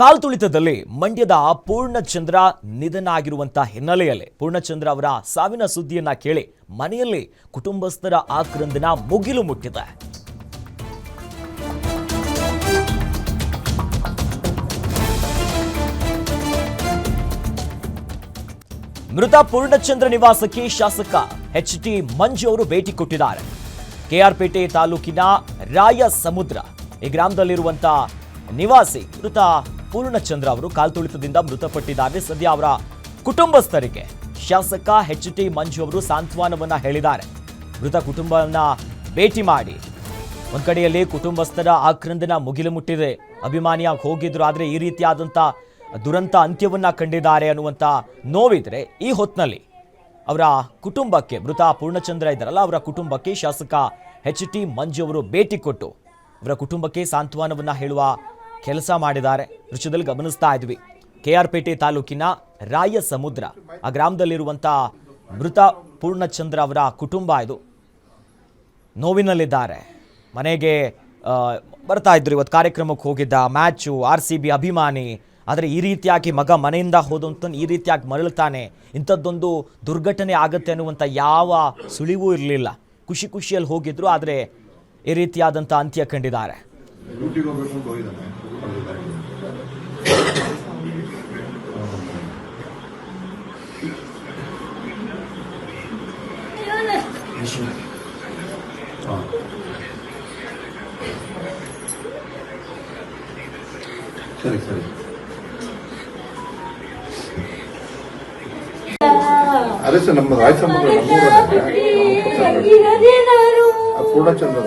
ಕಾಲ್ತುಳಿತದಲ್ಲಿ ಮಂಡ್ಯದ ಪೂರ್ಣಚಂದ್ರ ನಿಧನ ಆಗಿರುವಂತಹ ಹಿನ್ನೆಲೆಯಲ್ಲಿ ಪೂರ್ಣಚಂದ್ರ ಅವರ ಸಾವಿನ ಸುದ್ದಿಯನ್ನ ಕೇಳಿ ಮನೆಯಲ್ಲಿ ಕುಟುಂಬಸ್ಥರ ಆಕ್ರಂದನ ಮುಗಿಲು ಮುಟ್ಟಿದೆ. ಮೃತ ಪೂರ್ಣಚಂದ್ರ ನಿವಾಸಕ್ಕೆ ಶಾಸಕ ಎಚ್ ಟಿ ಮಂಜು ಅವರು ಭೇಟಿ ಕೊಟ್ಟಿದ್ದಾರೆ. ಕೆಆರ್ಪೇಟೆ ತಾಲೂಕಿನ ರಾಯ ಸಮುದ್ರ ಈ ಗ್ರಾಮದಲ್ಲಿರುವಂತಹ ನಿವಾಸಿ ಮೃತ ಪೂರ್ಣಚಂದ್ರ ಅವರು ಕಾಲ್ತುಳಿತದಿಂದ ಮೃತಪಟ್ಟಿದ್ದಾರೆ. ಸದ್ಯ ಅವರ ಕುಟುಂಬಸ್ಥರಿಗೆ ಶಾಸಕ ಎಚ್ ಟಿ ಮಂಜು ಅವರು ಸಾಂತ್ವನವನ್ನ ಹೇಳಿದ್ದಾರೆ. ಮೃತ ಕುಟುಂಬವನ್ನ ಭೇಟಿ ಮಾಡಿ. ಒಂದ್ ಕಡೆಯಲ್ಲಿ ಕುಟುಂಬಸ್ಥರ ಆಕ್ರಂದನ ಮುಗಿಲು ಮುಟ್ಟಿದೆ ಅಭಿಮಾನಿಯಾಗಿ ಹೋಗಿದ್ರು, ಆದ್ರೆ ಈ ರೀತಿಯಾದಂಥ ದುರಂತ ಅಂತ್ಯವನ್ನ ಕಂಡಿದ್ದಾರೆ ಅನ್ನುವಂಥ ನೋವಿದ್ರೆ ಈ ಹೊತ್ತಿನಲ್ಲಿ ಅವರ ಕುಟುಂಬಕ್ಕೆ ಮೃತ ಪೂರ್ಣಚಂದ್ರ ಇದ್ದಾರಲ್ಲ, ಅವರ ಕುಟುಂಬಕ್ಕೆ ಶಾಸಕ ಎಚ್ ಟಿ ಮಂಜು ಅವರು ಭೇಟಿ ಕೊಟ್ಟು ಅವರ ಕುಟುಂಬಕ್ಕೆ ಸಾಂತ್ವನವನ್ನ ಹೇಳುವ ಕೆಲಸ ಮಾಡಿದ್ದಾರೆ. ದೃಶ್ಯದಲ್ಲಿ ಗಮನಿಸ್ತಾ ಇದ್ವಿ. ಕೆ ಆರ್ ಪೇಟೆ ತಾಲೂಕಿನ ರಾಯ ಸಮುದ್ರ ಆ ಗ್ರಾಮದಲ್ಲಿರುವಂಥ ಮೃತ ಪೂರ್ಣಚಂದ್ರ ಅವರ ಕುಟುಂಬ ಇದು. ನೋವಿನಲ್ಲಿದ್ದಾರೆ. ಮನೆಗೆ ಬರ್ತಾ ಇದ್ರು. ಇವತ್ತು ಕಾರ್ಯಕ್ರಮಕ್ಕೆ ಹೋಗಿದ್ದ ಮ್ಯಾಚು, ಆರ್ ಸಿ ಬಿ ಅಭಿಮಾನಿ. ಆದರೆ ಈ ರೀತಿಯಾಗಿ ಮಗ ಮನೆಯಿಂದ ಹೋದಂತ ಈ ರೀತಿಯಾಗಿ ಮರಳುತ್ತಾನೆ ಇಂಥದ್ದೊಂದು ದುರ್ಘಟನೆ ಆಗುತ್ತೆ ಅನ್ನುವಂಥ ಯಾವ ಸುಳಿವೂ ಇರಲಿಲ್ಲ. ಖುಷಿ ಖುಷಿಯಲ್ಲಿ ಹೋಗಿದ್ರು, ಆದರೆ ಈ ರೀತಿಯಾದಂಥ ಅಂತ್ಯ ಕಂಡಿದ್ದಾರೆ. ಡ್ಯೂಟಿಗೆ ಹೋಗ್ಬೇಕು ಅಂತ ಹೋಗಿದ್ದಾನೆ ಹಾಂ ಸರಿ ಸರಿ ಅದೇ ಸರ್ ನಮ್ಮ ರಾಯಚಂದ್ರ ನಮ್ಮೂರಲ್ಲೇ ಇರೋದೇ ನಾನು ಪೂರ್ಣಚಂದ್ರ